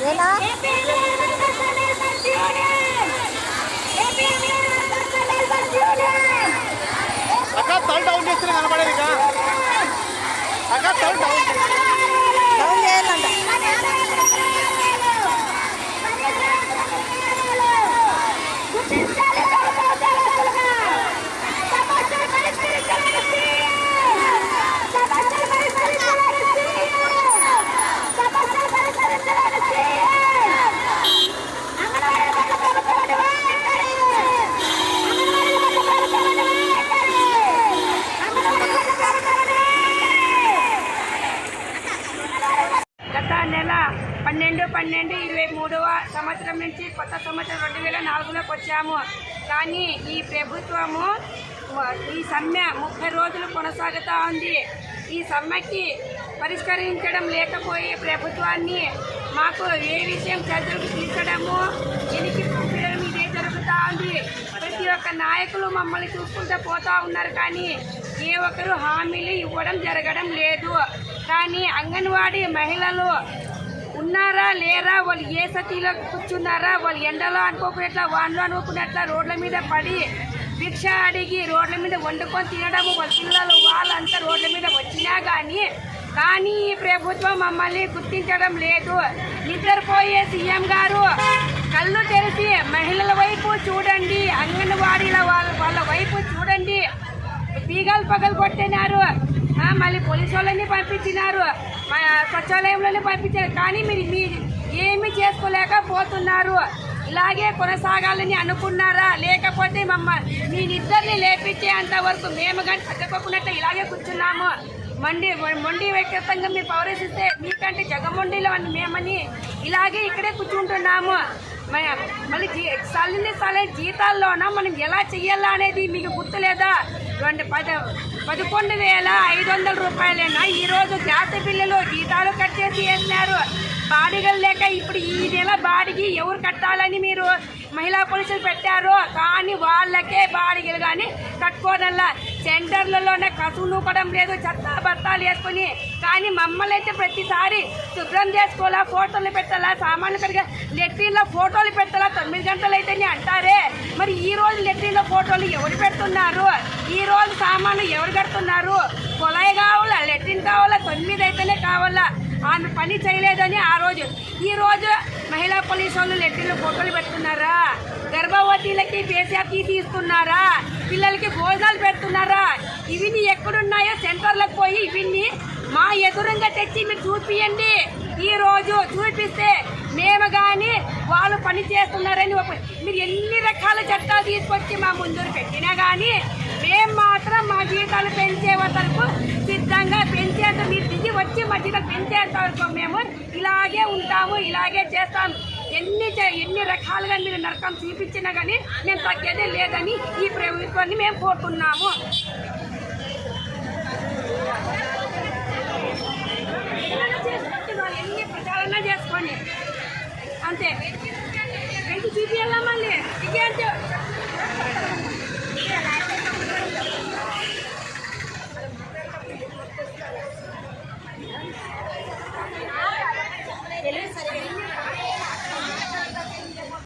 வேலா அக்கா down down చేస్తున్నా కనబడేది అక్క తల డౌన్ పన్నెండు ఇరవై మూడవ సంవత్సరం నుంచి కొత్త సంవత్సరం రెండు వేల నాలుగులోకి వచ్చాము. కానీ ఈ ప్రభుత్వము ఈ సమ్మె ముప్పై రోజులు కొనసాగుతూ ఉంది. ఈ సమ్మెకి పరిష్కరించడం లేకపోయే ప్రభుత్వాన్ని మాకు ఏ విషయం చదువుకు తీర్చడము ఎనికి పంపించడం ఇదే జరుగుతూ ఉంది. ప్రతి ఒక్క నాయకులు మమ్మల్ని చూసుకుంటూ పోతూ ఉన్నారు కానీ ఏ ఒక్కరు హామీలు ఇవ్వడం జరగడం లేదు. కానీ అంగన్వాడీ మహిళలు ఉన్నారా లేరా వాళ్ళు ఏ సతీలో కూర్చున్నారా వాళ్ళు ఎండలో అనుకోకునేట్లా వానలో అనుకోకున్నట్ల రోడ్ల మీద పడి భిక్ష అడిగి రోడ్ల మీద వండుకొని తినడము వాళ్ళ పిల్లలు వాళ్ళంతా రోడ్ల మీద వచ్చినా కానీ కానీ ఈ ప్రభుత్వం మమ్మల్ని గుర్తించడం లేదు. నిద్రపోయే సీఎం గారు కళ్ళు తెరిచి మహిళల వైపు చూడండి అంగన్వాడీల వాళ్ళ వాళ్ళ వైపు చూడండి. పీగలు పగలు కొట్టినారు. మళ్ళీ పోలీసు వాళ్ళని పంపించినారు. మా సచివాలయంలోనే పంపించారు. కానీ మీరు మీ ఏమీ చేసుకోలేకపోతున్నారు ఇలాగే కొనసాగాలని అనుకున్నారా? లేకపోతే మమ్మల్ని మీ నిద్రని లేపించేంత వరకు మేము కానీ తగ్గకోకున్నట్టు ఇలాగే కూర్చున్నాము. మండి మొండి వ్యక్తిగతంగా మీరు పౌరసిస్తే మీకంటే జగమొండిలో అని మేమని ఇలాగే ఇక్కడే కూర్చుంటున్నాము. మళ్ళీ జీ సల్లిని సలహా జీతాల్లోన? మనం ఎలా చెయ్యాలా అనేది మీకు గుర్తులేదా? రెండు పద పదకొండు వేల ఐదు వందల రూపాయలైనా? ఈరోజు గ్యాస్ బిల్లులు జీతాలు కట్ చేసి వేసినారు. బాడిగలు లేక ఇప్పుడు ఈ నెల బాడిగి ఎవరు కట్టాలని మీరు? మహిళా పోలీసులు పెట్టారు. కానీ వాళ్ళకే బాడిగలు కానీ కట్టుకోనల్లా. సెంటర్లలోనే కసువు నూకడం లేదు చెత్త బత్తాలు వేసుకొని. కానీ మమ్మల్ని అయితే ప్రతిసారి శుభ్రం చేసుకోవాలా ఫోటోలు పెట్టాలా సామాన్లు పెరిగా లెట్రిన్లో ఫోటోలు పెట్టాలా తొమ్మిది గంటలు అయితేనే అంటారే. మరి ఈ రోజు లెట్రిన్లో ఫోటోలు ఎవరు పెడుతున్నారు? ఈ రోజు సామాన్లు ఎవరు కడుతున్నారు? కొలాయి కావాలా లెట్రిన్ కావాలా తొమ్మిది అయితేనే కావాలా? ఆమె పని చేయలేదని ఆ రోజు. ఈరోజు మహిళా పోలీసు వాళ్ళు లెటర్లు ఫోటోలు పెడుతున్నారా? గర్భవతులకి పేసాకి తీస్తున్నారా? పిల్లలకి భోజనాలు పెడుతున్నారా? ఇవిని ఎక్కడున్నాయో సెంటర్లకు పోయి ఇవిని మా ఎదురుగా తెచ్చి మీరు చూపియండి. ఈ రోజు చూపిస్తే మేము కానీ వాళ్ళు పని చేస్తున్నారని ఒక మీరు ఎన్ని రకాల చట్టాలు తీసుకొచ్చి మా ముందు పెట్టినా కానీ మేము మాత్రం మా జీతాలు పెంచేంతవరకు సిద్ధంగా పెంచేంత మీరు దిగి వచ్చి మా జీతాలు పెంచేంతవరకు మేము ఇలాగే ఉంటాము ఇలాగే చేస్తాము. ఎన్ని ఎన్ని రకాలుగా మీరు నరకం చూపించినా కానీ మేము తగ్గేదే లేదని ఈ ప్రభుత్వాన్ని మేము కోరుతున్నాము. ఎన్ని ప్రచారణ చేసుకోండి అంతే. రెండు చూపియాలా మళ్ళీ? ఇంకేంటే